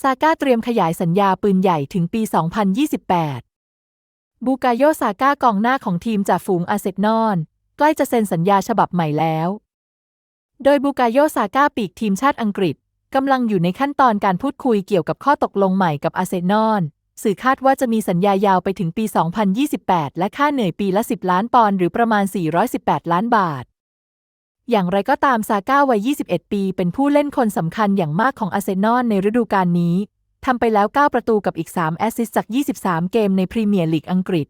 ซาก้าเตรียมขยายสัญญาปืนใหญ่ถึงปี 2028 บูกาโยซาก้ากองหน้าของทีมจากฝูงอาเซนอลใกล้จะเซ็นสัญญาฉบับใหม่แล้ว โดยบูกาโยซาก้าปีกทีมชาติอังกฤษกำลังอยู่ในขั้นตอนการพูดคุยเกี่ยวกับข้อตกลงใหม่กับอาเซนอลสื่อคาดว่าจะมีสัญญายาวไปถึงปี 2028 และค่าเหนื่อยปีละ 10 ล้านปอนด์หรือประมาณ 418 ล้านบาท อย่างไรก็ตามซาก้าวัย 21 ปี เป็นผู้เล่นคนสำคัญอย่างมากของอาร์เซนอลในฤดูกาลนี้ ทำไปแล้ว 9 ประตูกับอีก 3 แอสซิสต์จาก 23 เกมในพรีเมียร์ลีกอังกฤษ